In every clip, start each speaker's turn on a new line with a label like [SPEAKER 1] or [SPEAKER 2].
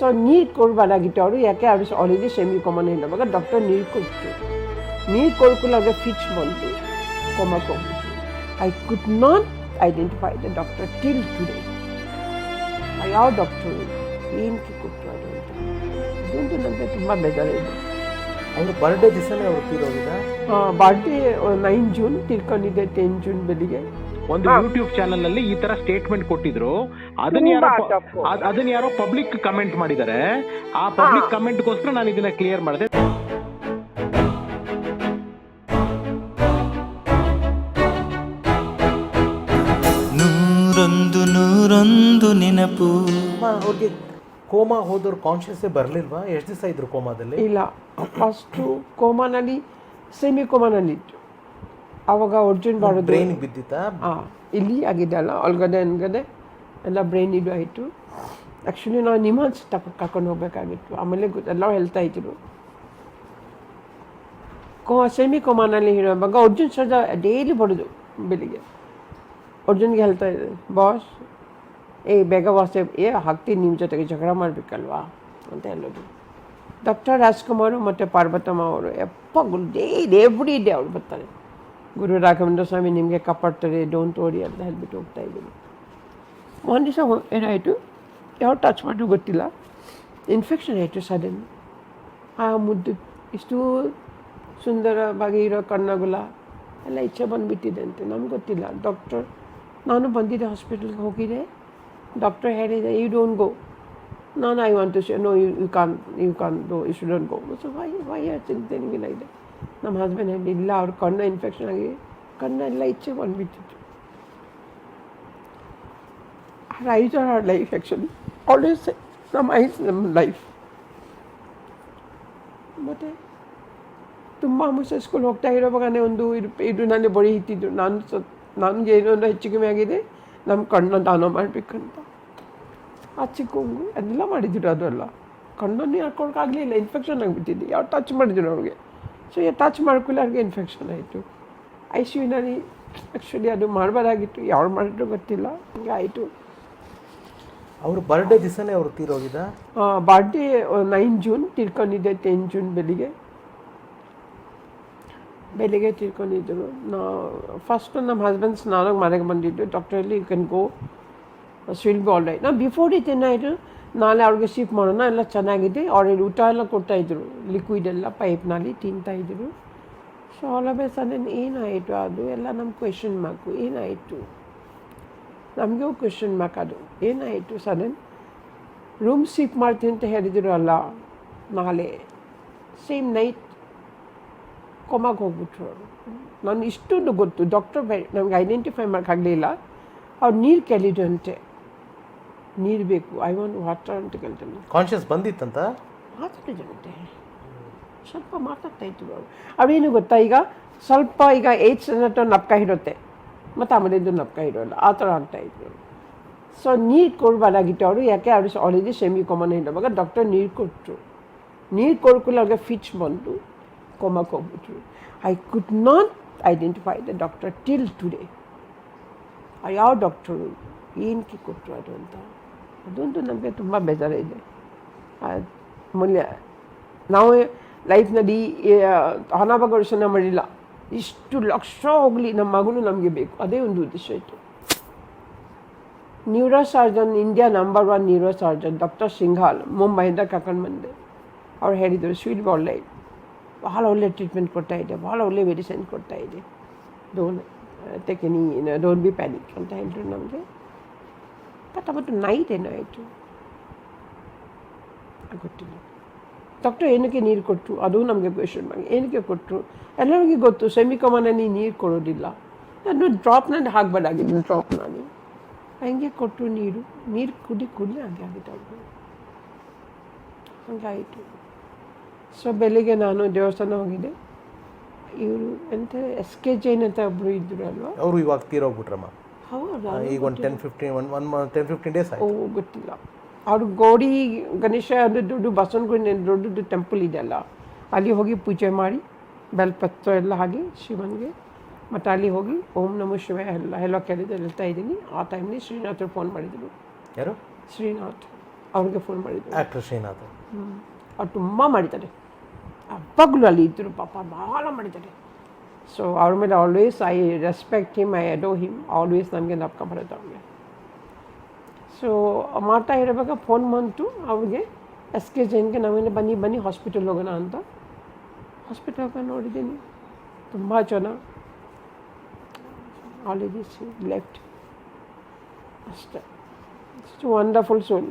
[SPEAKER 1] So ನೀರು ಕೊಡಬಾರ್ದಾಗಿತ್ತು ಅವರು ಯಾಕೆ ಅವರು ಆಲ್ರೆಡಿ ಸೆಮಿ ಕಾಮನ್ ಇಲ್ಲವಾಗ ಡಾಕ್ಟರ್ ನೀರು ಕೊಟ್ಟರು ನೀರು ಕೊಡ್ಕೊಳ್ಳೋ ಅವ್ರಿಗೆ ಫಿಚ್ ಬಂತು ಕೊಮಕ್ಕೆ ಹೋಗ್ಬಿಟ್ಟು I could not identify the doctor till today ಯಾವ ಡಾಕ್ಟ್ರು ಏನಕ್ಕೆ ಕೊಟ್ಟರು ಅದು ಅಂತ ಇದೊಂದು ನನಗೆ ತುಂಬ ಬೇಜಾರಿದೆ
[SPEAKER 2] ಅವ್ರ ಬರ್ಡೇ ದಿವಸನೇ ಅವ್ರು ತೀರೋಗಿದ
[SPEAKER 1] ಬರ್ಡೇ ನೈನ್ ಜೂನ್ ತಿಳ್ಕೊಂಡಿದ್ದೆ ಟೆನ್ ಜೂನ್ ಬೆಳಿಗ್ಗೆ
[SPEAKER 3] ಒಂದು ಯೂಟ್ಯೂಬ್ ಚಾನಲ್ ಅಲ್ಲಿ ಈ ತರ ಸ್ಟೇಟ್ಮೆಂಟ್ ಕೊಟ್ಟಿದ್ರು. ಅದನ್ನ ಯಾರೋ ಅದನ್ನ ಯಾರೋ ಪಬ್ಲಿಕ್ ಕಮೆಂಟ್ ಮಾಡಿದ್ದಾರೆ. ಆ ಪಬ್ಲಿಕ್ ಕಮೆಂಟ್ಗೋಸ್ಕರ ನಾನು ಇದನ್ನ ಕ್ಲಿಯರ್ ಮಾಡಿದೆ.
[SPEAKER 4] ನೂರೊಂದು ನೂರೊಂದು ನೆನಪು.
[SPEAKER 2] ಅವ್ರಿಗೆ ಕೋಮಾ ಹೋದವ್ರು ಕಾನ್ಶಿಯಸ್ಸೇ ಬರಲಿಲ್ವಾ? ಎಷ್ಟು ದಿವಸ ಇದ್ರು ಕೋಮಾದಲ್ಲಿ?
[SPEAKER 1] ಇಲ್ಲ. ಫಸ್ಟು ಕೋಮಾನಲ್ಲಿ ಸೆಮಿ ಕೋಮಾನಲ್ಲಿ ಇತ್ತು ಆವಾಗ ಅರ್ಜುನ್ ಬರೋದು.
[SPEAKER 2] ಬ್ರೈನ್ ಬಿದ್ದಿತ್ತಾ?
[SPEAKER 1] ಹಾಂ ಇಲ್ಲಿ ಆಗಿದೆ ಅಲ್ಲ ಒಳಗಡೆ ಅನ್ಗಡೆ ಎಲ್ಲ ಬ್ರೈನ್ ಇದು ಆಯಿತು. ಆ್ಯಕ್ಚುಲಿ ನಾವು ನಿಮಾನ್ಸ್ ತಕ ಕರ್ಕೊಂಡು ಹೋಗ್ಬೇಕಾಗಿತ್ತು. ಆಮೇಲೆ ಎಲ್ಲ ಹೇಳ್ತಾ ಇದ್ರು. ಕೋ ಸೆಮಿ ಕೋಮಾನಲ್ಲಿ ಇರುವಾಗ ಅರ್ಜುನ್ ಸರ್ಜಾ ಡೈಲಿ ಬರೋದು ಬೆಳಿಗ್ಗೆ. ಅರ್ಜುನ್ಗೆ ಹೇಳ್ತಾ ಇದ್ದೆ ಬಾಸ್ ಏ ಬೇಗ ವಾಸೆ ಏ ಹಾಕ್ತೀನಿ ನಿಮ್ಮ ಜೊತೆಗೆ ಜಗಳ ಮಾಡಬೇಕಲ್ವಾ? ಅಂತ ಹೇಳೋದು. ಡಾಕ್ಟರ್ ರಾಜ್ಕುಮಾರು ಮತ್ತು ಪಾರ್ವತಮ್ಮ ಅವರು ಎಪ್ಪ ಡೇ ಎವ್ರಿ ಡೇ ಅವ್ರು ಬರ್ತಾರೆ. ಗುರು ರಾಘವೇಂದ್ರ ಸ್ವಾಮಿ ನಿಮಗೆ ಕಾಪಾಡ್ತಾರೆ ಡೋಂಟ್ ಓಡಿ ಅಂತ ಹೇಳ್ಬಿಟ್ಟು ಹೋಗ್ತಾ ಇದ್ದೀನಿ. ಒಂದು ದಿವಸ ಏನಾಯಿತು? ಯಾವ ಟಚ್ ಮಾಡಿದ್ರು ಗೊತ್ತಿಲ್ಲ. ಇನ್ಫೆಕ್ಷನ್ ಆಯಿತು ಸಡನ್ ಆ ಮುದ್ದು ಇಷ್ಟು ಸುಂದರವಾಗಿ ಇರೋ ಕಣ್ಣಗುಲ ಎಲ್ಲ ಇಚ್ಛೆ ಬಂದುಬಿಟ್ಟಿದೆ ಅಂತೆ. ನಮ್ಗೆ ಗೊತ್ತಿಲ್ಲ. ಡಾಕ್ಟರ್ ನಾನು ಬಂದಿದ್ದೆ ಹಾಸ್ಪಿಟಲ್ಗೆ ಹೋಗಿದೆ ಡಾಕ್ಟರ್ ಹೇಳಿದೆ ಯು ಡೋಂಟ್ ಗೋ ನಾನು I want to know you you can you can do you shouldn't go so why why ಚಿಂತೆ ನಿಮಗೆಲ್ಲ ಇದೆ? ನಮ್ಮ ಹಸ್ಬೆಂಡ್ ಹೇಳಿ ಇಲ್ಲ, ಅವ್ರ ಕಣ್ಣು ಇನ್ಫೆಕ್ಷನ್ ಆಗಿ, ಕಣ್ಣೆಲ್ಲ ಇಚ್ಛೆ ಬಂದುಬಿಟ್ಟಿತ್ತು. Our eyes are life, actually. Always always ನಮ್ಮ ಐಸ್ ನಮ್ಮ ಲೈಫ್ ಮತ್ತು ತುಂಬ ಮುಂಚೆ ಸ್ಕೂಲ್ ಹೋಗ್ತಾ ಇರೋವಾಗನೇ ಒಂದು ಇದು ಇದು ನನಗೆ ಬಳಿ ಇತ್ತಿದ್ದು. ನಾನು ಸ, ನನಗೆ ಏನೋ ಒಂದು ಹೆಚ್ಚು ಕಮ್ಮಿ ಆಗಿದೆ ನಮ್ಮ ಕಣ್ಣನ್ನು ದಾನ ಮಾಡಬೇಕಂತ. ಆ ಚಿಕ್ಕಂಗು ಅದೆಲ್ಲ ಮಾಡಿದ್ರು ಅದೆಲ್ಲ. ಕಣ್ಣನ್ನು ಹಾಕೊಳಕ್ಕಾಗಲಿಲ್ಲ ಇನ್ಫೆಕ್ಷನ್ ಆಗಿಬಿಟ್ಟಿದ್ದು ಯಾವ ಟಚ್ ಮಾಡಿದ್ರು ಅವ್ರಿಗೆ ಸೊ ಟಚ್ ಮಾಡ್ಕೊಳ್ಳಿ ಅವ್ರಿಗೆ ಇನ್ಫೆಕ್ಷನ್ ಆಯಿತು. ಐ ಸಿ ಯುನಲ್ಲಿ ಆ್ಯಕ್ಚುಲಿ ಅದು ಮಾಡಬಾರ್ದಾಗಿತ್ತು. ಯಾರು ಮಾಡಿದ್ರು ಗೊತ್ತಿಲ್ಲ. ಹಿಂಗೆ ಆಯಿತು.
[SPEAKER 2] ಅವ್ರ ಬರ್ಡೇ ದಿವಸನೇ ಅವ್ರು ತೀರೋಗಿದ?
[SPEAKER 1] ಬರ್ಡೇ ನೈನ್ ಜೂನ್ ತಿರ್ಕೊಂಡಿದ್ದೆ ಟೆನ್ ಜೂನ್ ಬೆಳಿಗ್ಗೆ. ಬೆಳಿಗ್ಗೆ ತಿಳ್ಕೊಂಡಿದ್ದರು ನಾ ಫಸ್ಟ್ ನಮ್ಮ ಹಸ್ಬೆಂಡ್ ನಾನು ಮನೆಗೆ ಬಂದಿದ್ದು. ಡಾಕ್ಟರ್ ಹೇಳಿ you can go still be all right ನಾ ಬಿಫೋರ್ ಇಟ್ ಏನಾಯಿತು? ನಾಳೆ ಅವ್ರಿಗೆ ಶಿಫ್ಟ್ ಮಾಡೋಣ, ಎಲ್ಲ ಚೆನ್ನಾಗಿದೆ. ಆಲ್ರೆಡಿ ಊಟ ಎಲ್ಲ ಕೊಡ್ತಾಯಿದ್ರು ಲಿಕ್ವಿಡ್ ಎಲ್ಲ ಪೈಪ್ನಲ್ಲಿ ತಿಂತಾಯಿದ್ರು ಸೊ ಎ ಸಡನ್ ಏನಾಯಿತು ಅದು? ಎಲ್ಲ ನಮ್ಮ ಕ್ವೆಶನ್ ಮಾರ್ಕು ಏನಾಯಿತು? ನಮಗೂ ಕ್ವೆಶನ್ ಮಾರ್ಕ್ ಅದು? ಏನಾಯಿತು ಸಡನ್ ರೂಮ್ ಶಿಫ್ಟ್ ಮಾಡ್ತೀನಿ ಅಂತ ಹೇಳಿದ್ರು ಅಲ್ಲ, ನಾಳೆ. ಸೇಮ್ ನೈಟ್ ಕೊಮಾಗೆ ಹೋಗ್ಬಿಟ್ರು ಅವರು. ನಾನು ಇಷ್ಟೊಂದು ಗೊತ್ತು. ಡಾಕ್ಟರ್ ಬೈ ನಮ್ಗೆ ಐಡೆಂಟಿಫೈ ಮಾಡೋಕ್ಕಾಗಲಿಲ್ಲ ಅವ್ರು ನೀರು ಕೇಳಿದ್ರಂತೆ ನೀರು ಬೇಕು ಐ ವಾಂಟ್ ವಾಟರ್ ಅಂತ ಕೇಳ್ತಾನೆ.
[SPEAKER 2] ಕಾನ್ಶಿಯಸ್ ಬಂದಿತ್ತಂತ?
[SPEAKER 1] ಮಾತಾಡಿದ್ರಂತೆ ಸ್ವಲ್ಪ ಮಾತಾಡ್ತಾ ಇತ್ತು ಅವರು. ಅವೇನು ಗೊತ್ತಾ ಈಗ? ಸ್ವಲ್ಪ ಈಗ ಏಜ್ ಹತ್ರ ನಪ್ಕ ಇರುತ್ತೆ. ಮತ್ತು ಆಮೇಲೆ ಇದು ನಪ್ಕ ಇರೋಲ್ಲ. ಆ ಥರ ಅಂತ ಇದ್ರು ಸೊ ನೀರು ಕೊಡಬಾರ್ದಾಗಿತ್ತು ಅವರು. ಯಾಕೆ? ಅವರು ಆಲ್ರೆಡಿ ಸೆಮಿ ಕಾಮನ್ ಇರುವಾಗ ಡಾಕ್ಟರ್ ನೀರು ಕೊಟ್ಟರು ನೀರು ಕೊಡ್ಕೊಳ್ಳೋ ಅವ್ರಿಗೆ ಫಿಚ್ ಬಂದು ಕೊಮಕ್ಕೆ ಹೋಗ್ಬಿಟ್ರು. I could not identify the doctor till today ಯಾವ ಡಾಕ್ಟರು ಏನಕ್ಕೆ ಕೊಟ್ಟರು ಅದು ಅಂತ? ಅದೊಂದು ನಮಗೆ ತುಂಬ ಬೇಜಾರಿದೆ ಆ ಮೂಲ್ಯ ನಾವು ಲೈಫ್ನಲ್ಲಿ ಹಣ ಭಗವರ್ಷಣ ಮಾಡಿಲ್ಲ. ಇಷ್ಟು ಲಕ್ಷ ಹೋಗಲಿ ನಮ್ಮ ಮಗನು ನಮಗೆ ಬೇಕು. ಅದೇ ಒಂದು ಉದ್ದೇಶ ಇತ್ತು. Neurosurgeon India number one neurosurgeon doctor Singhal ಮುಂಬೈಯಿಂದ ಕರ್ಕೊಂಡು ಬಂದೆ. ಅವ್ರು ಹೇಳಿದರು ಸ್ವೀಟ್ ಒಳ್ಳೆ, ಭಾಳ ಒಳ್ಳೆ ಟ್ರೀಟ್ಮೆಂಟ್ ಕೊಡ್ತಾ ಇದೆ, ಭಾಳ ಒಳ್ಳೆ ಮೆಡಿಸಿನ್ ಕೊಡ್ತಾ ಇದೆ. Don't take any don't be panic ಅಂತ ಹೇಳಿದ್ರು ನಮಗೆ. ಬಟ್ ನೈಟ್ ಏನಾಯಿತು ಗೊತ್ತಿಲ್ಲ ಡಾಕ್ಟರ್ ಏನಕ್ಕೆ ನೀರು ಕೊಟ್ಟರು ಅದು ನಮಗೆ ಪೇಷಂಟ್ ಮಾಡಿ ಏನಕ್ಕೆ ಕೊಟ್ಟರು ಎಲ್ಲರಿಗೆ ಗೊತ್ತು ಸೆಮಿ ಕಮನಲ್ಲಿ ನೀರು ಕೊಡೋದಿಲ್ಲ. ನಾನು ಡ್ರಾಪ್ನಲ್ಲಿ ಹಾಕ್ಬಾರ್ದಾಗಿದ್ದು ಡ್ರಾಪ್ನಲ್ಲಿ ಹಂಗೆ ಕೊಟ್ಟರು ನೀರು. ನೀರು ಕುಡಿ ಕುಡಿ ಹಾಗೆ ಅವ್ರಿಗೆ ಹಂಗಾಯಿತು. ಸೊ ಬೆಳಿಗ್ಗೆ ನಾನು ದೇವಸ್ಥಾನ ಹೋಗಿದ್ದೆ. ಇವರು ಎಂತ ಎಸ್ ಕೆ ಜೈನ್ ಅಂತ ಒಬ್ಬರು ಇದ್ದರು ಅಲ್ವಾ?
[SPEAKER 2] ಅವರು ಇವಾಗ ತೀರೋಗ್ಬಿಟ್ರಮ್ಮ. ಈಗ ಒಂದು ten fifteen one one ten fifteen days
[SPEAKER 1] ಓ ಗೊತ್ತಿಲ್ಲ. ಅವ್ರು ಗೋಡಿ ಗಣೇಶ ಅದು ದೊಡ್ಡ ಬಸವನಗುಡಿ ದೊಡ್ಡದು ಟೆಂಪಲ್ ಇದೆಯಲ್ಲ ಅಲ್ಲಿ. ಹೋಗಿ ಪೂಜೆ ಮಾಡಿ ಬೆಲ್ಪತ್ರ ಎಲ್ಲ ಹಾಕಿ ಶಿವನಿಗೆ ಮತ್ತು ಅಲ್ಲಿ ಹೋಗಿ ಓಂ ನಮೋ ಶಿವ ಎಲ್ಲ ಎಲ್ಲ ಕೇಳಿದ್ದು ಹೇಳ್ತಾ ಇದ್ದೀನಿ. ಆ ಟೈಮ್ನಲ್ಲಿ ಶ್ರೀನಾಥ್ ಫೋನ್ ಮಾಡಿದರು.
[SPEAKER 2] ಯಾರು?
[SPEAKER 1] ಶ್ರೀನಾಥ್. ಅವ್ರಿಗೆ ಫೋನ್ ಮಾಡಿದ್ರು.
[SPEAKER 2] ಆ್ಯಕ್ಟರ್ ಶ್ರೀನಾಥ್
[SPEAKER 1] ಅವ್ರು. ತುಂಬ ಮಾಡಿದ್ದಾರೆ. ಅವಾಗಲೂ ಅಲ್ಲಿ ಇದ್ದರು ಪಾಪ ಭಾಳ ಮಾಡಿದ್ದಾರೆ. ಸೊ ಅವ್ರ ಮೇಲೆ always I respect him I adore him always ನನಗೆ ನಪ್ಕ ಬರುತ್ತೆ ಅವ್ರಿಗೆ ಸೊ ಮಾಡ್ತಾ ಇರುವಾಗ ಫೋನ್ ಬಂತು ಅವ್ರಿಗೆ ಎಸ್ ಕೆ ಜೈನ್ಗೆ ನಾವೇನು ಬನ್ನಿ ಬನ್ನಿ ಹಾಸ್ಪಿಟಲ್ ಹೋಗೋಣ ಅಂತ. ಹಾಸ್ಪಿಟಲ್ ಹೋಗೋಣ ನೋಡಿದ್ದೀನಿ. ತುಂಬ ಜನ. ಆಲ್ರೆಡಿ ಲೆಫ್ಟ್ ಅಷ್ಟೇ. ಇಷ್ಟು wonderful soul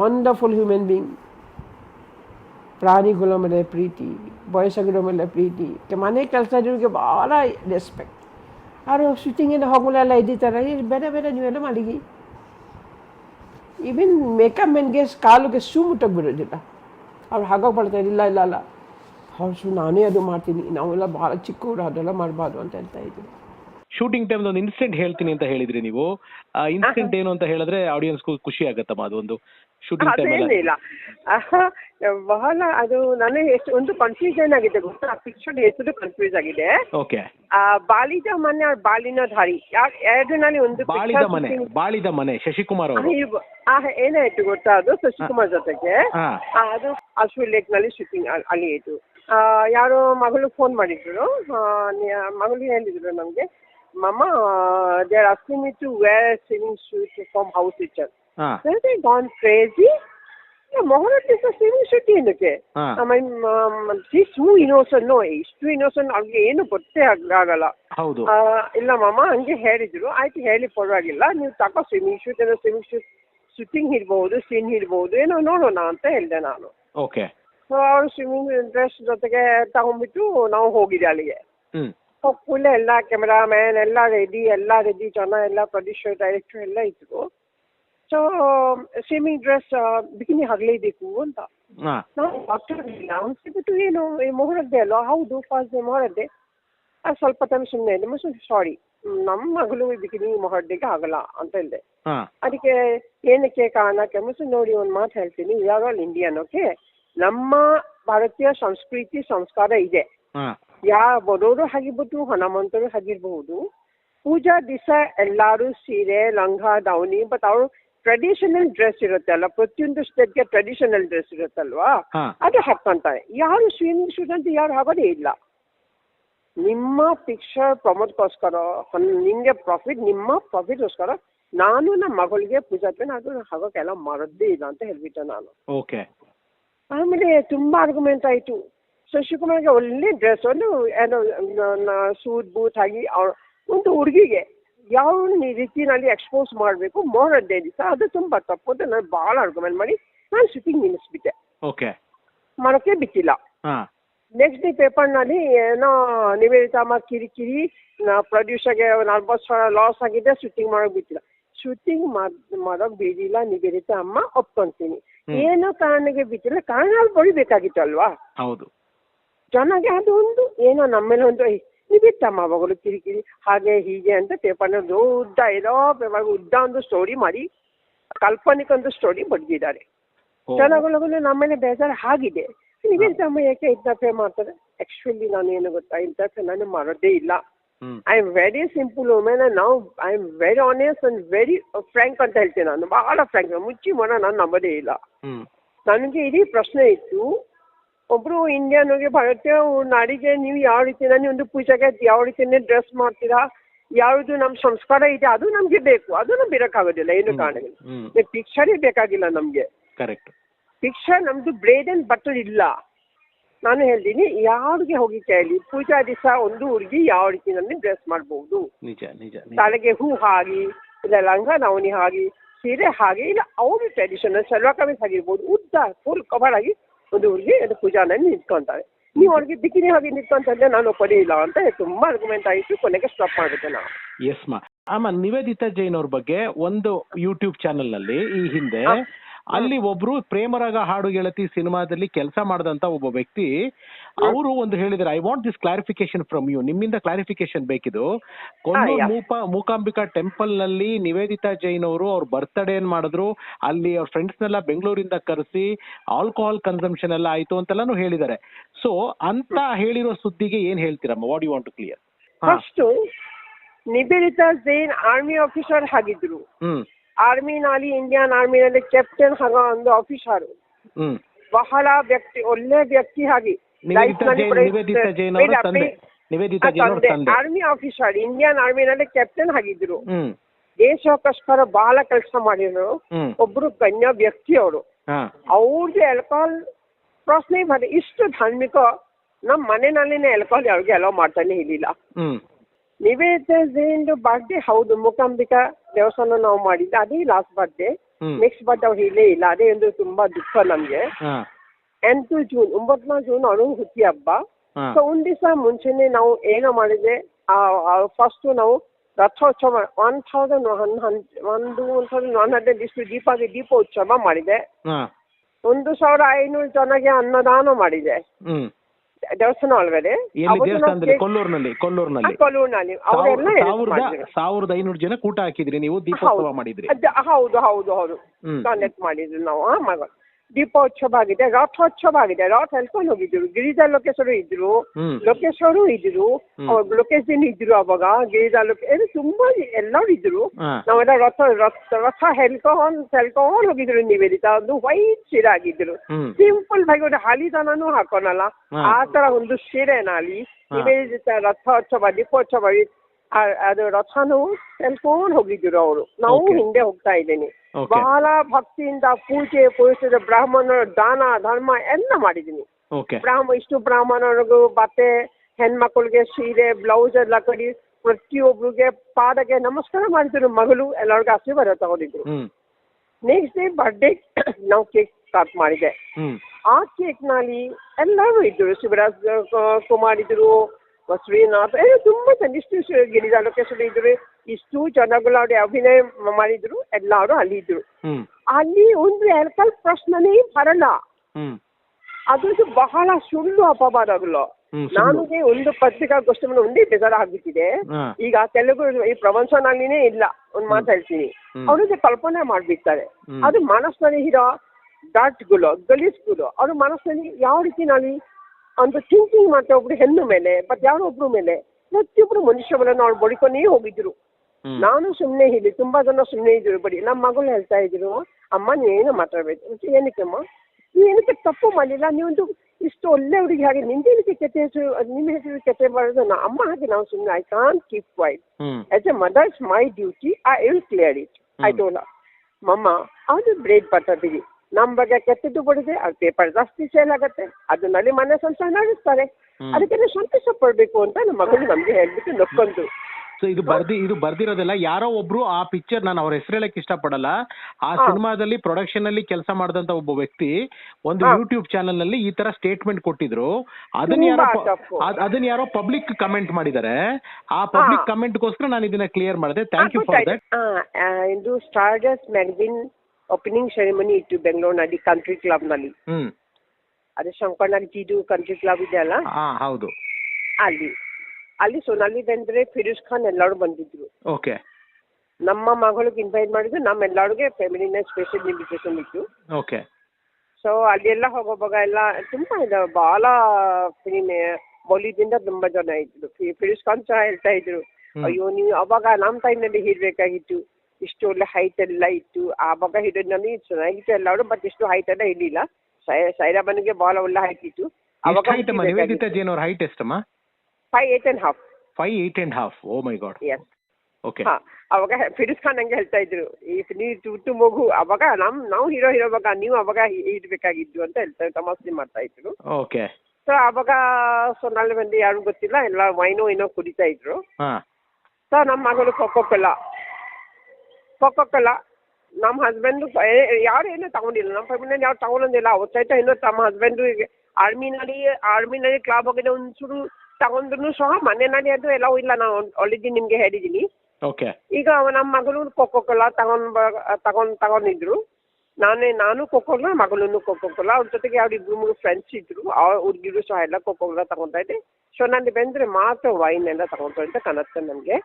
[SPEAKER 1] wonderful human being ಪ್ರಾಣಿಗಳ ಮೇಲೆ ಪ್ರೀತಿ ವಯಸ್ಸಾಗಿರೋ ಮೇಲೆ ಪ್ರೀತಿ ಮನೆ ಕೆಲಸ ಇರೋರಿಗೆ ಭಾಳ ರೆಸ್ಪೆಕ್ಟ್ ಅವರು ಶೂಟಿಂಗಿನ ಹೋಗಲೆಲ್ಲ ಇದ್ದಿದ್ದಾರೆ. "ಏ, ಬೇರೆ ಬೇರೆ ನೀವೆಲ್ಲ ಮಾಡಿಗಿ ಈವನ್ ಮೇಕಪ್ ಮೆನ್ಗೆ ಕಾಲಿಗೆ ಶೂ ಮುಟ್ಟಕ್ಕೆ ಬಿಡೋದಿಲ್ಲ ಅವ್ರು ಹಾಗೋಗಿ ಬರ್ತಾರೆ ಇಲ್ಲ ಇಲ್ಲ ಅಲ್ಲ ಅವ್ರು ಶೂ ನಾನೇ ಅದು ಮಾಡ್ತೀನಿ. ನಾವೆಲ್ಲ ಭಾಳ ಚಿಕ್ಕವರು ಅದೆಲ್ಲ ಮಾಡಬಾರ್ದು ಅಂತ ಹೇಳ್ತಾ ಇದ್ರು.
[SPEAKER 3] ಶೂಟಿಂಗ್ ಟೈಮ್ ಒಂದು ಇನ್ಸಿಡೆಂಟ್ ಹೇಳ್ತೀನಿ ಅಂತ ಹೇಳಿದ್ರಿ ನೀವು. ಆ ಇನ್ಸಿಡೆಂಟ್ ಏನು ಅಂತ ಹೇಳಿದ್ರೆ ಆಡಿಯನ್ಸ್ ಖುಷಿ ಆಗತ್ತಮ್ಮ ಅದೊಂದು ಶೂಟಿಂಗ್ ಟೈಮ್
[SPEAKER 5] ಅದೇನಿಲ್ಲ ಬಹಳ ಅದು ನನಗೆ ಎಷ್ಟು ಒಂದು ಕನ್ಫ್ಯೂಷನ್ ಆಗಿದೆ ಗೊತ್ತಾ? ಪಿಕ್ಚರ್ ಹೆಸರು ಕನ್ಫ್ಯೂಸ್ ಆಗಿದೆ.
[SPEAKER 3] ಓಕೆ
[SPEAKER 5] ಆ ಬಾಲಿದ ಮನೆ ಬಾಲಿನ ಧಾರಿ ಯಾ- ಎರಡರಲ್ಲಿ ಒಂದು
[SPEAKER 3] ಬಾಳಿದ ಮನೆ
[SPEAKER 5] shooting-
[SPEAKER 3] ಬಾಳಿದ ಮನೆ ಶಶಿಕುಮಾರ್ ಅವರು.
[SPEAKER 5] ಆ, ಏನಾಯ್ತು ಗೊತ್ತಾ? ಅದು ಶಶಿಕುಮಾರ್ ಜೊತೆಗೆ.
[SPEAKER 3] ಹಾ.
[SPEAKER 5] ಆ, ಅದು ಅಶ್ವಿನ್ ಲೇಕ್ನಲ್ಲಿ ಶೂಟಿಂಗ್ ಅಲ್ಲಿ ಆಯ್ತು. ಆ, ಯಾರೋ ಮಗಳು ಫೋನ್ ಮಾಡಿದ್ರು. ಆ, ನಿ- ಮಗಳು ಹೇಳಿದ್ರು ನಮ್ಗೆ. Mamma they asking me to to wear swimming suit from house teacher
[SPEAKER 3] ಹಾ
[SPEAKER 5] Have they gone crazy? Yeah, Mohammed is a swimming shoot ಏನಕ್ಕೆ
[SPEAKER 3] ಹಾ.
[SPEAKER 5] Um, she's too innocent, no, ಇಷ್ಟು innocent. ಅವ್ರಿಗೆ ಏನು ಗೊತ್ತೇ ಆಗ್- ಆಗಲ್ಲ.
[SPEAKER 3] ಹೌದು.
[SPEAKER 5] ಇಲ್ಲ ಮಾಮ ಹಂಗೆ ಹೇಳಿದ್ರು. ಆಯ್ತು ಹೇಳಿ ಪರವಾಗಿಲ್ಲ. ನೀವು ತಗೋ ಸ್ವಿಮ್ಮಿಂಗ್ ಶೂಟ್ ಏನೋ ಸ್ವಿಮ್ಮಿಂಗ್ ಶೂಟ್ ಶೂಟಿಂಗ್ ಇರ್ಬಹುದು ಸೀನ್ ಇರ್ಬೋದು ಏನೋ ನೋಡೋಣ ಅಂತ ಹೇಳಿದೆ ನಾನು.
[SPEAKER 3] ಓಕೆ
[SPEAKER 5] ಸೊ ಅವ್ರು ಸ್ವಿಮ್ಮಿಂಗ್ ಡ್ರೆಸ್ ಜೊತೆಗೆ ತಗೊಂಡ್ಬಿಟ್ಟು ನಾವು ಹೋಗಿದ್ದೆ ಅಲ್ಲಿಗೆ.
[SPEAKER 3] ಹ್ಮ್.
[SPEAKER 5] ಕೂಡಲೇ ಎಲ್ಲ ಕ್ಯಾಮ್ರಾಮ್ಯಾನ್ ಎಲ್ಲ ರೆಡಿ ಎಲ್ಲ ರೆಡಿ ಜನ ಎಲ್ಲ ಪ್ರೊಡ್ಯೂಸರ್ ಡೈರೆಕ್ಟರ್ ಎಲ್ಲ ಇದ್ರು ಸೊ ಸ್ವಿಮ್ಮಿಂಗ್ ಡ್ರೆಸ್ ಬಿಕಿನಿ ಹಗಲೇಬೇಕು ಅಂತ.
[SPEAKER 3] ಹಾ.
[SPEAKER 5] ನಾವು ಡಾಕ್ಟರ್ ಅನ್ಸಿಬಿಟ್ಟು ಏನು ಈ ಮೊಹರದ್ದೆ ಅಲ್ವಾ? ಹೌದು ಫಸ್ಟ್ ಡೇ ಮೊಹರದ್ದೆ? ಅದು ಸ್ವಲ್ಪ ಟೈಮ್ ಸುಮ್ಮನೆ ಇದೆ ಮತ್ತೆ ಸಾರಿ ನಮ್ಮ ಮಗಳು ಬಿಕಿನಿ ಮೊಹರದ್ದೆಗೆ ಆಗಲ್ಲ ಅಂತ ಹೇಳಿದೆ.
[SPEAKER 3] ಹಾ.
[SPEAKER 5] ಅದಕ್ಕೆ ಏನಕ್ಕೆ ಕಾರಣ? ಕೆಮ್ಮಸು ನೋಡಿ ಒಂದು ಮಾತು ಹೇಳ್ತೀನಿ. We are all Indian okay ನಮ್ಮ ಭಾರತೀಯ ಸಂಸ್ಕೃತಿ ಸಂಸ್ಕಾರ ಇದೆ.
[SPEAKER 3] ಹಾ.
[SPEAKER 5] ಯಾ ಬಡವರು ಆಗಿರ್ಬೋದು ಹಣಮಂತರು ಆಗಿರ್ಬಹುದು. ಪೂಜಾ ದಿವಸ ಎಲ್ಲರೂ ಸೀರೆ ಲಂಗ ದಾವಣಿ ಬಟ್ ಅವ್ರು ಟ್ರೆಡಿಷನಲ್ ಡ್ರೆಸ್ ಇರುತ್ತಲ್ಲ ಪ್ರತಿಯೊಂದು ಸ್ಟೇಟ್ಗೆ ಟ್ರೆಡಿಷನಲ್ ಡ್ರೆಸ್ ಇರುತ್ತಲ್ವಾ? ಅದು ಹಾಕೊಂತಾರೆ ಯಾರು ಸ್ವಿಮ್ಮಿಂಗ್ ಶೂಟ್ ಅಂತ ಯಾರು ಹಾಕೋದೇ ಇಲ್ಲ. ನಿಮ್ಮ ಪಿಕ್ಚರ್ ಪ್ರಮೋದ್ಗೋಸ್ಕರ ನಿಮಗೆ ಪ್ರಾಫಿಟ್ ನಿಮ್ಮ ಪ್ರಾಫಿಟ್ಗೋಸ್ಕರ ನಾನು ನಮ್ಮ ಮಗಳಿಗೆ ಪೂಜಾಕ್ಕೆ ಅದು ಹಾಕೋಕೆಲ್ಲ ಮಾಡೋದೇ ಇಲ್ಲ ಅಂತ ಹೇಳ್ಬಿಟ್ಟೆ ನಾನು.
[SPEAKER 3] ಓಕೆ.
[SPEAKER 5] ಆಮೇಲೆ ತುಂಬಾ ಆರ್ಗ್ಯುಮೆಂಟ್ ಆಯಿತು. ಶಶಿಕುಮಾರ್ಗೆ ಒಳ್ಳೆ ಡ್ರೆಸ್ ಒಂದು ಏನೋ ಸೂಟ್ ಬೂತ್ ಆಗಿ ಒಂದು ಹುಡುಗಿಗೆ ಯಾವ ರೀತಿನಲ್ಲಿ ಎಕ್ಸ್ಪೋಸ್ ಮಾಡಬೇಕು ಮೋರದ್ದೇ ದಿವಸ ಅದು ತುಂಬ ತಪ್ಪು ಅಂತ ನಾನು ಭಾಳ ಆರ್ಗ್ಯುಮೆಂಟ್ ಮಾಡಿ ನಾನು ಶೂಟಿಂಗ್ ನಿಲ್ಲಿಸ್ಬಿಟ್ಟೆ
[SPEAKER 3] ಓಕೆ
[SPEAKER 5] ಮಾಡೋಕ್ಕೆ ಬಿಟ್ಟಿಲ್ಲ ನೆಕ್ಸ್ಟ್ ಡೇ ಪೇಪರ್ನಲ್ಲಿ ಏನೋ ನಿವೇದಿತಾಮ ಕಿರಿಕಿರಿ ಪ್ರೊಡ್ಯೂಸರ್ಗೆ ನಲ್ವತ್ತು ಸಾವಿರ ಲಾಸ್ ಆಗಿದೆ ಶೂಟಿಂಗ್ ಮಾಡೋಕೆ ಬಿಟ್ಟಿಲ್ಲ ಶೂಟಿಂಗ್ ಮಾಡೋಕ್ ಬಿಡಿಲ್ಲ ನಿವೇದಿತ ಅಮ್ಮ ಒಪ್ಕೊಂತೀನಿ ಏನೋ ಕಾರಣಕ್ಕೆ ಬಿಟ್ಟಿಲ್ಲ ಕಾರಣ ಬಳಿಬೇಕಾಗಿತ್ತು ಅಲ್ವಾ
[SPEAKER 3] ಹೌದು.
[SPEAKER 5] ಚೆನ್ನಾಗಿ ಅದು ಒಂದು ಏನೋ ನಮ್ಮೇಲೆ ಒಂದು "ಏಯ್, ನಿವೇದಿತಮ್ಮ ಮಗಳು ಕಿರಿಕಿರಿ ಹಾಗೆ ಹೀಗೆ ಅಂತ ಪೇಪರ್ನ ಉದ್ದ ಏನೋ ಪೇಪರ್ ಉದ್ದ ಒಂದು ಸ್ಟೋರಿ ಮಾಡಿ ಕಾಲ್ಪನಿಕ ಒಂದು ಸ್ಟೋರಿ ಬಡ್ದಿದ್ದಾರೆ.
[SPEAKER 3] ಓ,
[SPEAKER 5] ಜನಗಳು ನಮ್ಮನೆ ಬೇಜಾರು ಆಗಿದೆ. ನಿವೇದಿತಮ್ಮ ಯಾಕೆ ಇಂಟರ್ಫೇರ್ ಮಾಡ್ತಾರೆ? ಆಕ್ಚುಲಿ ನಾನು ಏನು ಗೊತ್ತಾ ಇಂಟರ್ಫೇರ್ ನಾನು ಮಾಡೋದೇ ಇಲ್ಲ. I am very simple women ನಾವು I am very honest and very frank ಅಂತ ಹೇಳ್ತೀನಿ ನಾನು. ಬಹಳ ಫ್ರ್ಯಾಂಕ್ ಮುಚ್ಚಿ ಮನ ನಾನು ನಂಬೋದೇ ಇಲ್ಲ. ನನಗೆ ಇಡೀ ಪ್ರಶ್ನೆ ಇತ್ತು ಒಬ್ರು ಇಂಡಿಯನ್ಗೆ ಭಾರತೀಯ ನಾಡಿಗೆ ನೀವು ಯಾವ ರೀತಿ ನೀವು ಒಂದು ಪೂಜೆಗೆ ಯಾವ ರೀತಿನೇ ಡ್ರೆಸ್ ಮಾಡ್ತೀರಾ ಯಾವುದು ನಮ್ಮ ಸಂಸ್ಕಾರ ಇದೆ ಅದು ನಮಗೆ ಬೇಕು ಅದನ್ನು ಬಿಡಕ್ಕಾಗೋದಿಲ್ಲ ಏನು ಕಾರಣಗಳು ಪಿಕ್ಚರೇ ಬೇಕಾಗಿಲ್ಲ ನಮಗೆ.
[SPEAKER 3] ಕರೆಕ್ಟ್
[SPEAKER 5] ಪಿಕ್ಚರ್ ನಮ್ದು ಬ್ರೇಡ್ ಅಂಡ್ ಬಟರ್ ಇಲ್ಲ. ನಾನು ಹೇಳ್ತೀನಿ ಯಾರಿಗೆ ಹೋಗಿ ಕೇಳಿ ಪೂಜಾ ದಿವಸ ಒಂದು ಹುಡುಗಿ ಯಾವ ರೀತಿನಲ್ಲಿ ಡ್ರೆಸ್ ಮಾಡಬಹುದು ತಲೆಗೆ ಹೂ ಹಾಗೆ ಇಲ್ಲ ಲಂಗ ನವನಿ ಹಾಗೆ ಸೀರೆ ಹಾಗೆ ಇಲ್ಲ ಅವರು ಟ್ರೆಡಿಷನಲ್ ಸಲ್ವಾ ಕಮೀಸ್ ಆಗಿರ್ಬೋದು ಉದ್ದ ಫುಲ್ ಕವರ್ ಆಗಿ ಒಂದು ಹುಡುಗಿ ಅದು ಪೂಜಾನಲ್ಲಿ ನಿಂತ್ಕೊಂತಾರೆ ನೀವು ಅವ್ರಿಗೆ ಬಿಕಿನಿ ಹಾಗೆ ನಿಂತ್ಕೊಂತಂದ್ರೆ ನಾನು ಪಡೆಯಿಲ್ಲ ಇಲ್ಲ ಅಂತ ತುಂಬಾ ಆರ್ಗ್ಯುಮೆಂಟ್ ಆಯಿತು ಕೊನೆಗೆ ಸ್ಟಾಪ್ ಮಾಡಿದೆ ನಾವು
[SPEAKER 3] ಎಸ್ ಮಾ ಆಮ ನಿವೇದಿತಾ ಜೈನ್ ಅವ್ರ ಬಗ್ಗೆ ಒಂದು ಯೂಟ್ಯೂಬ್ ಚಾನೆಲ್ನಲ್ಲಿ ಈ ಹಿಂದೆ. ಅಲ್ಲಿ ಒಬ್ರು ಪ್ರೇಮರಾಗ ಹಾಡು ಗೆಳತಿ ಸಿನಿಮಾದಲ್ಲಿ ಕೆಲಸ ಮಾಡಿದಂತ ಒಬ್ಬ ವ್ಯಕ್ತಿ ಅವರು ಒಂದು ಹೇಳಿದ್ರೆ I want this clarification from you ನಿಮ್ಮಿಂದ ಕ್ಲಾರಿಫಿಕೇಶನ್ ಬೇಕಿದು. ಮೂಪ ಮೂಕಾಂಬಿಕಾ ಟೆಂಪಲ್ನಲ್ಲಿ ನಿವೇದಿತಾ ಜೈನ್ ಅವರು ಅವ್ರ ಬರ್ತ್ಡೇ ಏನ್ ಮಾಡಿದ್ರು ಅಲ್ಲಿ ಅವ್ರ ಫ್ರೆಂಡ್ಸ್ ನೆಲ್ಲ ಬೆಂಗಳೂರಿಂದ ಕರೆಸಿ ಆಲ್ಕೋಹಾಲ್ ಕನ್ಸಂಪ್ಷನ್ ಎಲ್ಲ ಆಯ್ತು ಅಂತೆಲ್ಲಾನು ಹೇಳಿದ್ದಾರೆ ಸೊ ಅಂತ ಹೇಳಿರೋ ಸುದ್ದಿಗೆ ಏನ್ ಹೇಳ್ತೀರಮ್ಮ? What you want to clear
[SPEAKER 5] first Nivedita Jain army officer ಆಗಿದ್ರು
[SPEAKER 3] ಹ್ಮ್.
[SPEAKER 5] ಆರ್ಮಿನಲ್ಲಿ ಇಂಡಿಯನ್ ಆರ್ಮಿನಲ್ಲಿ ಕ್ಯಾಪ್ಟನ್ ಹಾಗ ಒಂದು ಆಫೀಸರ್ ಬಹಳ ವ್ಯಕ್ತಿ ಒಳ್ಳೆ ವ್ಯಕ್ತಿ ಹಾಗೆ. ಆರ್ಮಿ ಆಫೀಸರ್ ಇಂಡಿಯನ್ ಆರ್ಮಿನಲ್ಲಿ ಕ್ಯಾಪ್ಟನ್ ಆಗಿದ್ರು. ದೇಶಕ್ಕೋಸ್ಕರ ಬಹಳ ಕೆಲಸ ಮಾಡಿದ್ರು. ಒಬ್ರು ಗಣ್ಯ ವ್ಯಕ್ತಿ ಅವರು. ಅವ್ರಿಗೆ ಆಲ್ಕೋಹಾಲ್ ಪ್ರಶ್ನೆ ಮಾಡಿ ಇಷ್ಟು ಧಾರ್ಮಿಕ ನಮ್ಮ ಮನೆಯಲ್ಲಿನೇ ಆಲ್ಕೋಹಾಲ್ ಯಾರಿಗೆ ಅಲೋ ಮಾಡ್ತಾನೆ ಇರಲಿಲ್ಲ ಜೈನ್ದು ಬರ್ಡೇ ಹೌದು ಮೂಕಾಂಬಿಕಾ ದೇವಸ್ಥಾನ ನಾವು ಮಾಡಿದ್ದೆ ಅದೇ ಲಾಸ್ಟ್ ಬರ್ಡೇ ನೆಕ್ಸ್ಟ್ ಬರ್ಡೇ ಅವ್ರು ಇಲ್ಲೇ ಇಲ್ಲ ಅದೇ ಒಂದು ತುಂಬಾ ದುಃಖ ನಮ್ಗೆ. ಎಂಟು ಜೂನ್ ಒಂಬತ್ತನೇ ಜೂನ್ ಅವರು ಹುಟ್ಟಿ ಹಬ್ಬ ಸೊ ಒಂದ್ ದಿವಸ ಮುಂಚೆನೆ ನಾವು ಏನೋ ಮಾಡಿದೆ ಫಸ್ಟ್ ನಾವು ರಥೋತ್ಸವ ಒನ್ ಥೌಸಂಡ್ ಒನ್ ಒಂದು ಒನ್ ಥೌಸಂಡ್ ಒನ್ ಹಂಡ್ರೆಡ್ ಇಷ್ಟು ದೀಪಾವಳಿ ದೀಪೋತ್ಸವ ಮಾಡಿದೆ. ಒಂದು ಸಾವಿರ ಐನೂರು ಜನಗೆ ಅನ್ನದಾನ ಮಾಡಿದೆ. ದೇವಸ್ಥಾನ ಒಳಗಡೆ
[SPEAKER 3] ಎಲ್ಲಿ ದೇವಸ್ಥಾನದಲ್ಲಿ? ಕೊಲ್ಲೂರ್ನಲ್ಲಿ ಕೊಲ್ಲೂರ್ನಲ್ಲಿ.
[SPEAKER 5] ಕೊಲ್ಲೂರಿನಲ್ಲಿ. ಅವರೆಲ್ಲ
[SPEAKER 3] ಸಾವಿರದ. ಸಾವಿರದ ಐನೂರು ಜನ ಕೂಟ ಹಾಕಿದ್ರಿ ನೀವು ದೀಪೋತ್ಸವ. ಮಾಡಿದ್ರಿ.
[SPEAKER 5] ಹೌದು ಹೌದು ಹೌದು. ಕಾಂಟ್ಯಾಕ್ಟ್ ಮಾಡಿದ್ರು ನಾವು ದೀಪೋತ್ಸವ ಆಗಿದೆ ರಥೋತ್ಸವ ಆಗಿದೆ. ರಥ ಎಲ್ಕೊಂಡು ಹೋಗಿದ್ರು. ಗಿರಿಜಾ ಲೋಕೇಶ್ವರು ಇದ್ರು. ಲೋಕೇಶ್ವರು ಇದ್ರು. ಅವಾಗ ಲೋಕೇಶ್ ಜೈನ್ ಇದ್ರು ಅವಾಗ. ಗಿರಿಜಾ ಲೋಕೇಶ್ ಏನು ತುಂಬಾ ಎಲ್ಲರೂ ಇದ್ರು. ನಾವೆಲ್ಲ ರಥ ರಥ ರಥ ಹೆಲ್ಕೊಂಡ್ ಹೆಲ್ಕೊಂಡ್ ಹೋಗಿದ್ರು ನಿವೇದಿತ. ಒಂದು ವೈಟ್ ಸೀರೆ ಆಗಿದ್ರು ಸಿಂಪಲ್ ಆಗಿ ಒಂದು ಹಳಿದನೂ ಹಾಕೋನಲ್ಲ. ಆ ತರ ಒಂದು ಸೀರೆನಲ್ಲಿ
[SPEAKER 3] ಅಲ್ಲಿ
[SPEAKER 5] ನಿವೇದಿತ ರಥೋತ್ಸವ ದೀಪೋತ್ಸವ ಅದು ರಥನು ಎಲ್ಕೊಂಡ್ ಹೋಗಿದ್ರು ಅವರು. ನಾವು. ಹಿಂದೆ ಹೋಗ್ತಾ ಇದ್ದೇನೆ.
[SPEAKER 3] ಓಕೆ
[SPEAKER 5] ಬಹಳ ಭಕ್ತಿಯಿಂದ ಪೂಜೆ ಪುರುಷರ ಬ್ರಾಹ್ಮಣರು ದಾನ ಧರ್ಮ ಎಲ್ಲ ಮಾಡಿದ್ದೀನಿ.
[SPEAKER 3] ಓಕೆ.
[SPEAKER 5] ಬ್ರಾಹ್ಮ ಇಷ್ಟು ಬ್ರಾಹ್ಮಣರಿಗೂ ಬಟ್ಟೆ ಹೆಣ್ಮಕ್ಳಿಗೆ ಸೀರೆ ಬ್ಲೌಸ್ ಎಲ್ಲ ಕಡಿ ಪ್ರತಿಯೊಬ್ಬರಿಗೆ ಪಾದಕ್ಕೆ ನಮಸ್ಕಾರ ಮಾಡಿದ್ರು ಮಗಳು ಎಲ್ಲರಿಗೂ ಆಶೀರ್ವಾದ ತಗೊಂಡಿದ್ರು. ನೆಕ್ಸ್ಟ್ ಡೇ ಬರ್ಡೇ ನಾವು ಕೇಕ್ ಸ್ಟಾರ್ಟ್ ಮಾಡಿದೆ. ಆ ಕೇಕ್ನಲ್ಲಿ ಎಲ್ಲರೂ ಇದ್ರು ಶಿವರಾಜ್ ಕುಮಾರ್ ಇದ್ರು ಶ್ರೀನಾಥ್ ಏನು ತುಂಬಾ ಜನ ಇಷ್ಟು ಗಿರಿಜಾ ಲೋಕೇಶ್ವರ ಇದ್ರು. ಇಷ್ಟು ಜನಗಳು ಅವ್ರು ಅಭಿನಯ ಮಾಡಿದ್ರು ಎಲ್ಲಾರು
[SPEAKER 3] ಅಲ್ಲಿದ್ರು.
[SPEAKER 5] ಅಲ್ಲಿ ಒಂದು ಆಲ್ಕಲ್ ಪ್ರಶ್ನೆನೇ ಬರಲ್ಲ. ಅದ್ರದ್ದು ಬಹಳ ಸುಳ್ಳು ಅಪವಾದಗಳು. ನನಗೆ ಒಂದು ಪತ್ರಿಕಾಗೋಷ್ಠಿ ಒಂದೇ ಬೇಜಾರ ಆಗ್ಬಿಟ್ಟಿದೆ ಈಗ ತೆಲುಗು ಈ ಪ್ರಪಂಚನಲ್ಲಿನೇ ಇಲ್ಲ. ಒಂದ್ ಮಾತು ಹೇಳ್ತೀನಿ.
[SPEAKER 3] ಹ್ಮ್.
[SPEAKER 5] ಅವ್ರಿಗೆ ಕಲ್ಪನೆ ಮಾಡ್ಬಿಡ್ತಾರೆ. ಅದು ಮನಸ್ಸಿನಲ್ಲಿ ಇರೋ ಡಾಟ್ಗಳು ಗಲೀಸ್ಗಳು ಅವ್ರ ಮನಸ್ಸಿನಲ್ಲಿ ಯಾವ ರೀತಿ ರೀತಿನಲ್ಲಿ ಅಂತ ಥಿಂಕಿಂಗ್ ಮಾಡ್ತಾ ಒಬ್ರು ಹೆಣ್ಣು ಮೇಲೆ ಬಟ್ ಯಾರೋ ಒಬ್ರು ಮೇಲೆ ಪ್ರತಿಯೊಬ್ರು ಮನುಷ್ಯಗಳನ್ನು ಅವ್ರು ಬಡಿಕೊಂಡೇ ಹೋಗಿದ್ರು. ನಾನು ಸುಮ್ಮನೆ ಹೀಗೆ ತುಂಬಾ ಜನ ಸುಮ್ಮನೆ ಇದ್ರು. ಬಿಡಿ ನಮ್ಮ ಮಗಳು ಹೇಳ್ತಾ ಇದ್ರು ಅಮ್ಮ ನೀನು ಮಾತಾಡ್ಬೇಕು. ಏನಕ್ಕಮ್ಮ? ನೀವು ಏನಕ್ಕೆ ತಪ್ಪು ಮಾಡಿಲ್ಲ ನೀವೊಂದು ಇಷ್ಟು ಒಳ್ಳೆ ಹುಡುಗಿ ಹಾಗೆ ನಿಂದೇನಕ್ಕೆ ಕೆಟ್ಟ ಹೆಸರು ನಿಮ್ಮ ಹೆಸರು ಕೆಟ್ಟ ಬರೋದು ನಾ ಅಮ್ಮ ಹಾಗೆ ನಾವು ಸುಮ್ಮನೆ I can keep wait as a mother it's my duty I will clear it I told mamma ಅದು ಬ್ರೇಡ್ ಬಿಡಿ. ನಮ್ ಬಗ್ಗೆ ಕೆಟ್ಟದ್ದು ಬಡಿದೆ ಅದು ಪೇಪರ್ ಜಾಸ್ತಿ ಸೇಲ್ ಆಗುತ್ತೆ. ಅದನ್ನಲ್ಲಿ ಮನೆ ಸಂಸಾರ ನಡೆಸ್ತಾರೆ. ಅದಕ್ಕೆ ಸಂತೋಷ ಪಡ್ಬೇಕು ಅಂತ ನಮ್ಮ ಮಗಳು ನಮ್ಗೆ ಹೇಳ್ಬಿಟ್ಟು ನಕ್ಕೊಂತು
[SPEAKER 3] ಸೊ ಇದು ಬರ್ದಿ ಇದು ಬರ್ದಿರೋದೆಲ್ಲ ಯಾರೋ ಒಬ್ರು ಆ ಪಿಕ್ಚರ್ ನಾನು ಅವ್ರ ಹೆಸರು ಹೇಳಕ್ ಇಷ್ಟಪಡಲ್ಲ. ಆ ಸಿನಿಮಾದಲ್ಲಿ ಪ್ರೊಡಕ್ಷನ್ ಅಲ್ಲಿ ಕೆಲಸ ಮಾಡಿದಂತ ಒಬ್ಬ ವ್ಯಕ್ತಿ ಒಂದು ಯೂಟ್ಯೂಬ್ ಚಾನಲ್ನಲ್ಲಿ ಈ ತರ ಸ್ಟೇಟ್ಮೆಂಟ್ ಕೊಟ್ಟಿದ್ರು. ಅದನ್ನ ಯಾರೋ ಅದನ್ನ ಯಾರೋ ಪಬ್ಲಿಕ್ ಕಮೆಂಟ್ ಮಾಡಿದ್ದಾರೆ ಆ ಪಬ್ಲಿಕ್
[SPEAKER 5] ಕಮೆಂಟ್
[SPEAKER 3] ಕಮೆಂಟ್ಗೋಸ್ಕರ ನಾನು ಇದನ್ನ ಕ್ಲಿಯರ್ ಮಾಡಿದೆ. ಥ್ಯಾಂಕ್ ಯು ಫಾರ್ ದಟ್
[SPEAKER 5] ಇದು ಸ್ಟಾರ್ಡಸ್ ಮ್ಯಾಗಝಿನ್ ಓಪನಿಂಗ್ ಸೆರೆಮನಿ ಇತ್ತು ಬೆಂಗಳೂರಿನಲ್ಲಿ ಕಂಟ್ರಿ ಕ್ಲಬ್ನಲ್ಲಿ. ಅದೇ ಶಂಕರ್ ಜಿದು ಕಂಟ್ರಿ ಕ್ಲಬ್ ಇದೆ
[SPEAKER 3] ಅಲ್ಲ? ಹೌದು.
[SPEAKER 5] ಅಲ್ಲಿ. ಅಲ್ಲಿ ಸೋನಾಲಿ ಬೆಂದ್ರೆ ಫಿರೋಜ್ ಖಾನ್ ಎಲ್ಲರೂ ಬಂದಿದ್ರು.
[SPEAKER 3] ಓಕೆ
[SPEAKER 5] ನಮ್ಮ ಮಗಳಿಗೆ ಇನ್ವೈಟ್ ಮಾಡಿದ್ರು ನಮ್ಮ ಎಲ್ಲರಿಗೆ ಫ್ಯಾಮಿಲಿನ ಸ್ಪೆಷಲ್ ಇನ್ವಿಟೇಷನ್ ಇತ್ತು.
[SPEAKER 3] ಓಕೆ
[SPEAKER 5] ಸೊ ಅಲ್ಲೆಲ್ಲ ಹೋಗೋವಾಗ ಎಲ್ಲ ತುಂಬಾ ಇದೆ ಬಹಳ ಫಿಲಿಮ್ ಬಾಲಿವುಡ್ ತುಂಬಾ ಜನ ಇದ್ರು. ಫಿ- ಫಿರೋಜ್ ಖಾನ್ ಸಹ ಹೇಳ್ತಾ ಇದ್ರು ಅಯ್ಯೋ ನೀವು ಅವಾಗ ನಮ್ಮ ಟೈಮ್ನಲ್ಲಿ ಹೀರ್ಬೇಕಾಗಿತ್ತು. ಇಷ್ಟು ಒಳ್ಳೆ ಹೈಟ್ ಎಲ್ಲ ಇತ್ತು. ಆವಾಗ ಹಿಡಿದ್ನಲ್ಲಿ ಚೆನ್ನಾಗಿತ್ತು ಎಲ್ಲರೂ ಬಟ್ ಇಷ್ಟು ಹೈಟ್ ಎಲ್ಲ ಇರ್ಲಿಲ್ಲ. ಸೈರಾಬನ್ಗೆ ಬಹಳ ಒಳ್ಳೆ ಹೈಟ್ ಇತ್ತು.
[SPEAKER 3] ಅವಾಗ ಅಮ್ಮ ಅವ್ರ height ಎಷ್ಟಮ್ಮ
[SPEAKER 5] five eight and half
[SPEAKER 3] five eight and half oh my god
[SPEAKER 5] yes
[SPEAKER 3] okay
[SPEAKER 5] ಹಾ ಅವಾಗ ಫಿರೋಜ್ ಖಾನ್ ಹಂಗೆ ಹೇಳ್ತಾ ಇದ್ರು ಈ ನೀವು ತುಟ್ಟು ಮಗು ಅವಾಗ ನಮ್ ನಾವು ಹೀರೋ ಇರೋವಾಗ ನೀವು ಅವಾಗ ಇಡ್ಬೇಕಾಗಿದ್ದು ಅಂತ ಹೇಳ್ತಾರೆ ತಮಾಷೆ ಮಾಡ್ತಾ ಇದ್ರು.
[SPEAKER 3] ಓಕೆ
[SPEAKER 5] ಸೊ ಅವಾಗ ಸೊ ನಾಳೆ ಮಂದಿ ಯಾರು ಗೊತ್ತಿಲ್ಲ ಎಲ್ಲ ವೈನೋ ಏನೋ ಕುಡಿತಾ ಇದ್ರು.
[SPEAKER 3] ಹಾ.
[SPEAKER 5] ಸೊ ನಮ್ಮ ಮಗಳು ಕೊಕ್ಕೋ ಕೊಲ್ಲ ಕೊಕ್ಕೋ ಕೊಲ್ಲ ನಮ್ಮ ಹಸ್ಬೆಂಡು ಯಾರು ಏನೋ ತಗೊಂಡಿಲ್ಲ ನಮ್ಮ ಫ್ಯಾಮಿಲಿಯಲ್ಲಿ ಯಾರು ತಗೊಂಡಿಲ್ಲ ಅವತ್ತೈತೆ ಇನ್ನೂ ತಮ್ಮ ಹಸ್ಬೆಂಡ್ ಆರ್ಮಿನಲ್ಲಿ ಆರ್ಮಿನಲ್ಲಿ ಕ್ಲಾಬ್ ಹೋಗಿದೆ ಒಂಚೂರು ತಗೊಂಡ್ರು ಸಹ ಮನೆಯಲ್ಲಿ ಅದು ಎಲ್ಲ ಇಲ್ಲ ನಾವು ಆಲ್ರೆಡಿ ನಿಮ್ಗೆ ಹೇಳಿದ್ದೀನಿ
[SPEAKER 3] ಓಕೆ
[SPEAKER 5] ಈಗ ನಮ್ಮ ಮಗಳು ಕೊಕ್ಕೋ ಕೋಲಾ ತಗೊಂಡ್ ತಗೊಂಡ್ ತಗೊಂಡಿದ್ರು. ನಾನೇ ನಾನು ಕೊಕ್ಕೋಲ ಮಗಳೂ ಕೊಕ್ಕೋಲ ಅವ್ರ ಜೊತೆಗೆ ಅವ್ರ ಇಬ್ರು ಮೂರು ಫ್ರೆಂಡ್ಸ್ ಇದ್ರು. ಅವ್ರ ಹುಡುಗಿರು ಸಹ ಎಲ್ಲ ಕೊಕ್ಕೋಲ ತಗೊಂತಾ ಇದ್ದೆ. ಸೊ ನಾನು ಬಂದ್ರೆ ಮಾತ್ರ ವೈನ್ ಎಲ್ಲ ತಗೊಂತ ಅಂತ ಕಾಣುತ್ತೆ ನನಗೆ.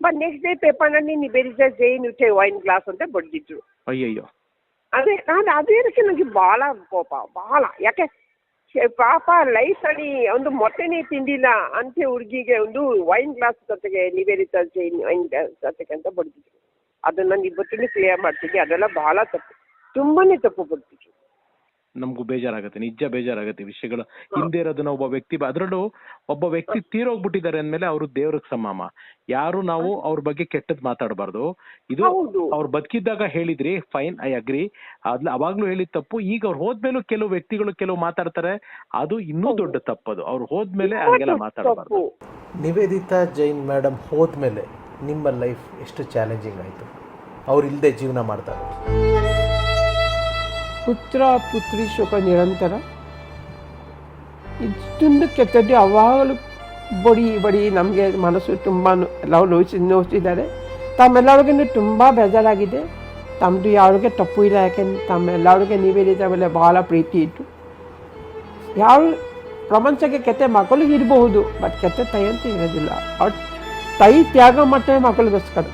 [SPEAKER 5] ಬಟ್ ನೆಕ್ಸ್ಟ್ ಡೇ ಪೇಪರ್ನಲ್ಲಿ Nivedita Jain with wine glass ಅಂತ ಬಡ್ದಿದ್ರು.
[SPEAKER 3] ಅಯ್ಯಯ್ಯೋ.
[SPEAKER 5] ಅದೇ ನಾನು ಅದೇನಕ್ಕೆ ನನಗೆ ಭಾಳ ಕೋಪ ಭಾಳ ಯಾಕೆ? ಪಾಪ ಅಲ್ಲಿ ಒಂದು ಮೊಟ್ಟೆನೇ ತಿಂದಿಲ್ಲ ಅಂತ ಹುಡುಗಿಗೆ ಒಂದು ವೈನ್ ಗ್ಲಾಸ್ ಜೊತೆಗೆ ನಿವೇದಿತ ಜೈನ್ ವೈನ್ ಗ್ಲಾಸ್ ಜೊತೆಗೆ ಅಂತ ಬಡ್ದಿದ್ರು. ಅದನ್ನ ನಾನು ಕ್ಲಿಯರ್ ಮಾಡ್ತೀನಿ, ಅದೆಲ್ಲ ಬಹಳ ತಪ್ಪು. ತುಂಬಾನೇ ತಪ್ಪು ಬರ್ತಿತ್ತು
[SPEAKER 3] ನಮಗೂ ಬೇಜಾರಾಗುತ್ತೆ ನಿಜ ಬೇಜಾರಾಗುತ್ತೆ ವಿಷಯಗಳು. ಹಿಂದೆ ಇರೋದನ್ನ ಒಬ್ಬ ವ್ಯಕ್ತಿ ಅದರಲ್ಲೂ ಒಬ್ಬ ವ್ಯಕ್ತಿ ತೀರೋಗ್ಬಿಟ್ಟಿದ್ದಾರೆ ಅಂದ್ಮೇಲೆ ಅವರು ದೇವ್ರಿಗೆ ಸಮಾಮ ಯಾರು ನಾವು ಅವ್ರ ಬಗ್ಗೆ ಕೆಟ್ಟದ್ ಮಾತಾಡಬಾರ್ದು. ಇದು. ಅವ್ರು ಬದುಕಿದ್ದಾಗ ಹೇಳಿದ್ರಿ ಫೈನ್ ಐ ಅಗ್ರಿ. ಅದ್ಲ ಅವಾಗ್ಲೂ ಹೇಳಿದ ತಪ್ಪು. ಈಗ ಅವ್ರು ಹೋದ್ಮೇಲೂ ಕೆಲವು ವ್ಯಕ್ತಿಗಳು ಕೆಲವು ಮಾತಾಡ್ತಾರೆ. ಅದು ಇನ್ನೂ ದೊಡ್ಡ ತಪ್ಪದು ಅವ್ರು ಹೋದ್ಮೇಲೆ ಹಂಗೆಲ್ಲ ಮಾತಾಡಬಾರ್ದು.
[SPEAKER 2] ನಿವೇದಿತಾ ಜೈನ್ ಮೇಡಮ್ ಹೋದ್ಮೇಲೆ ನಿಮ್ಮ ಲೈಫ್ ಎಷ್ಟು ಚಾಲೆಂಜಿಂಗ್ ಆಯಿತು? ಅವ್ರು ಇಲ್ಲದೆ ಜೀವನ ಮಾಡ್ತಾರೆ.
[SPEAKER 1] ಪುತ್ರ, ಪುತ್ರಿ ಶೋಕ ನಿರಂತರ. ಇಷ್ಟೊಂದು ಕೆಟ್ಟದ್ದು ಯಾವಾಗಲೂ ಬಡಿ ಬಡಿ, ನಮಗೆ ಮನಸ್ಸು ತುಂಬ ನಾವು ನೋಯಿಸಿ ನೋಯಿಸಿದ್ದಾರೆ ತಮ್ಮೆಲ್ಲರಿಗೂ ತುಂಬ ಬೇಜಾರಾಗಿದೆ. ತಮ್ಮದು ಯಾರಿಗೆ ತಪ್ಪು ಇಲ್ಲ, ಯಾಕೆಂದ್ರೆ ತಮ್ಮೆಲ್ಲರಿಗೆ ನಿವೇದಿತ ಮೇಲೆ ಭಾಳ ಪ್ರೀತಿ ಇತ್ತು. ಯಾರು ಪ್ರಪಂಚಕ್ಕೆ ಕೆತ್ತೆ ಮಕ್ಕಳು ಇರಬಹುದು, ಬಟ್ ಕೆತ್ತೆ ತಾಯಿ ಅಂತ ಇರೋದಿಲ್ಲ. ಅವ್ರು ತಾಯಿ ತ್ಯಾಗ ಮಾಡ್ತೇವೆ ಮಕ್ಕಳಿಗೋಸ್ಕರ.